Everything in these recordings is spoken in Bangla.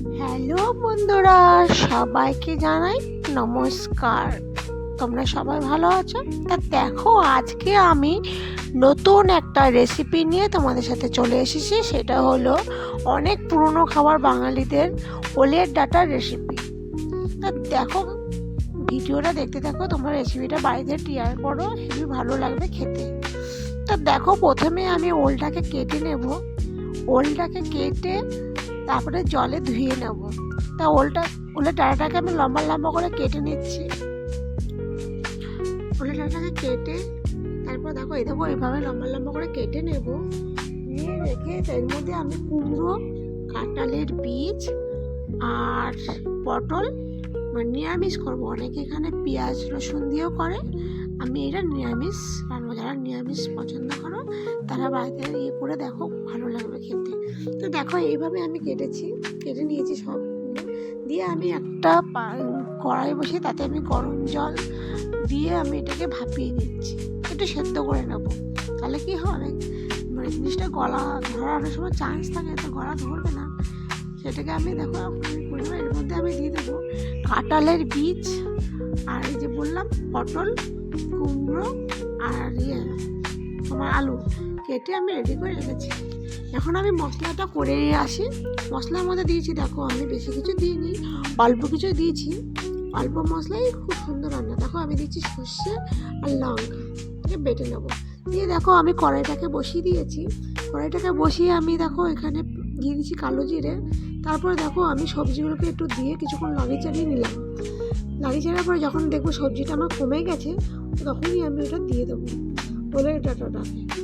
হ্যালো বন্ধুরা, সবাইকে জানাই নমস্কার। তোমরা সবাই ভালো আছো? তা দেখো, আজকে আমি নতুন একটা রেসিপি নিয়ে তোমাদের সাথে চলে এসেছি। সেটা হলো অনেক পুরনো খাবার বাঙালিদের ওলের ডাটার রেসিপি তা দেখো, ভিডিওটা দেখতে থাকো, তোমরা রেসিপিটা বাড়িতে টিয়ার করো, হেবি ভালো লাগবে খেতে। তা দেখো, প্রথমে আমি ওলটাকে কেটে নেব। ওলটাকে কেটে তারপরে জলে ধুয়ে নেব। তা ওলটা, ওলের ডাঁটাটাকে আমি লম্বা লম্বা করে কেটে নিচ্ছি। ওলের ডাঁটাটাকে কেটে, তারপর দেখো এই দেখো এইভাবে লম্বা লম্বা করে কেটে নেব। নিয়ে রেখে এর মধ্যে আমি কুমড়ো, কাঁঠালের বীজ আর পটল মানে নিরামিষ করব। অনেকে এখানে পেঁয়াজ রসুন দিয়েও করে। আমি এটা নিরামিষ, রান্না যারা নিরামিষ পছন্দ করো, তারা বাড়িতে ইয়ে করে দেখো, ভালো লাগবে খেতে। তো দেখো, এইভাবে আমি কেটেছি, কেটে নিয়েছি সব। দিয়ে আমি একটা কড়াই বসে তাতে আমি গরম জল দিয়ে আমি এটাকে ভাপিয়ে নিচ্ছি একটু সেদ্ধ করে নেব। তাহলে কি হবে মানে জিনিসটা গলা ধরার সময় চান্স থাকে, তো গলা ধরবে না। সেটাকে আমি দেখো করে এর মধ্যে আমি দিয়ে দেবো কাঁঠালের বীজ আর এই যে বললাম, পটল কুমড়ো আর ইয়ে তোমার আলু কেটে আমি রেডি করে রেখেছি। এখন আমি মশলাটা করে আসি। মশলার মধ্যে দিয়েছি, দেখো, আমি বেশি কিছু দিইনি, অল্প কিছু দিয়েছি। অল্প মশলাই, খুব সুন্দর রান্না। দেখো, আমি দিচ্ছি সর্ষে আর লঙ্কা। বেটে নেব। দিয়ে দেখো, আমি কড়াইটাকে বসিয়ে দিয়েছি। কড়াইটাকে বসিয়ে আমি দেখো, এখানে দিয়ে দিচ্ছি কালো জিরে। তারপরে দেখো, আমি সবজিগুলোকে একটু দিয়ে কিছুক্ষণ লাগিয়ে চালিয়ে নিলাম। লাগিয়ে চালার পরে যখন দেখব সবজিটা আমার কমে গেছে তখনই আমি ওটা দিয়ে দেবো। বলে ডাটাটাকে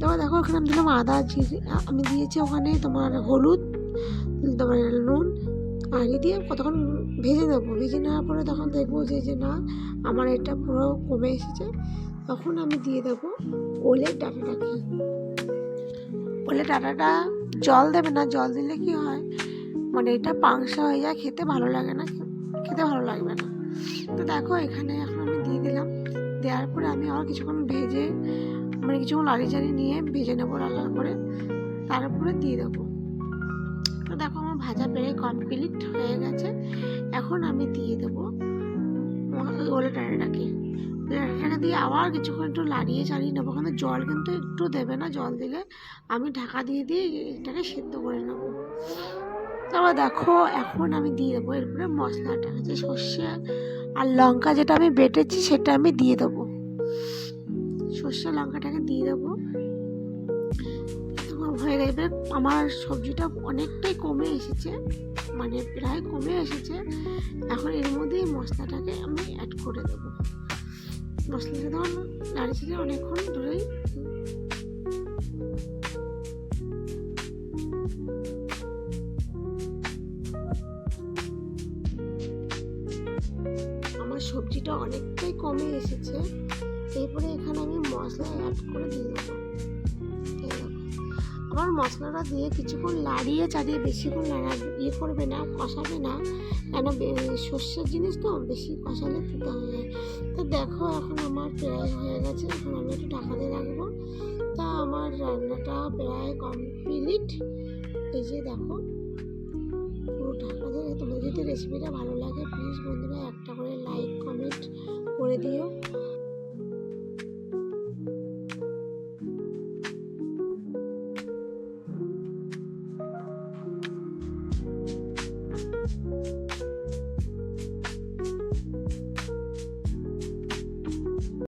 তারপর দেখো ওখানে আমি দিলাম আদা, জিরে আমি দিয়েছি ওখানে তোমার হলুদ তোমার নুন। আগে দিয়ে কতক্ষণ ভেজে নেব? ভেজে নেওয়ার পরে তখন দেখব যে যে না, আমার এটা পুরো কমে এসেছে। তখন আমি দিয়ে দেবো ওলের ডাটাটাকে ওলের ডাটাটা জল দেবে না। জল দিলে কি হয়? মানে এটা পাংসা হয়ে যায়। খেতে ভালো লাগে না। খেতে ভালো লাগবে না। তো দেখো এখানে এখন আমি দিয়ে দিলাম দেওয়ার পরে আমি আবার কিছুক্ষণ ভেজে মানে কিছুক্ষণ চাড়ি নিয়ে ভেজে নেব লাল করে তারপরে দিয়ে দেবো। তো দেখো আমার ভাজা পেরে কমপ্লিট হয়ে গেছে। এখন আমি দিয়ে দেবো ওলে ডাঁটাটাকে ডাঁটাটাকে দিয়ে আবার কিছুক্ষণ একটু লাড়িয়ে চাড়িয়ে নেব ওখানে জল কিন্তু একটু দেবে না, জল দিলে আমি ঢাকা দিয়ে দিয়ে এটাকে সেদ্ধ করে নেব। তারপর দেখো, এখন আমি দিয়ে দেবো এরপরে মশলাটা, যে সর্ষে আর লঙ্কা যেটা আমি বেটেছি, সেটা আমি দিয়ে দেবো। সর্ষে লঙ্কাটাকে দিয়ে দেবো। হয়ে যাবে আমার সবজিটা অনেকটাই কমে এসেছে মানে প্রায় কমে এসেছে। এখন এর মধ্যে এই মশলাটাকে আমি অ্যাড করে দেবো। মশলাটা তখন নাড়িয়ে অনেকক্ষণ ধরেই সবজিটা অনেকটাই কমে এসেছে। এরপরে এখানে আমি মশলা অ্যাড করে দিয়ে দেবো। আবার মশলাটা দিয়ে কিছুক্ষণ লাড়িয়ে চাড়িয়ে বেশিক্ষণ লাড়া ইয়ে করবে না, কষাবে না। কেন সর্ষের জিনিস তো বেশি কষালে ফুটা হয়ে যায়। তো দেখো এখন আমার প্রায় হয়ে গেছে। এখন আমি একটু ঢাকা দিয়ে রাখব। তা আমার রান্নাটা প্রায় কমপ্লিট এই যে দেখো। পুরো ঢাকা দিয়ে তোমাদের যদি রেসিপিটা ভালো লাগে প্লিজ বন্ধুরা একটা করে লাইক কমেন্ট করে দিও।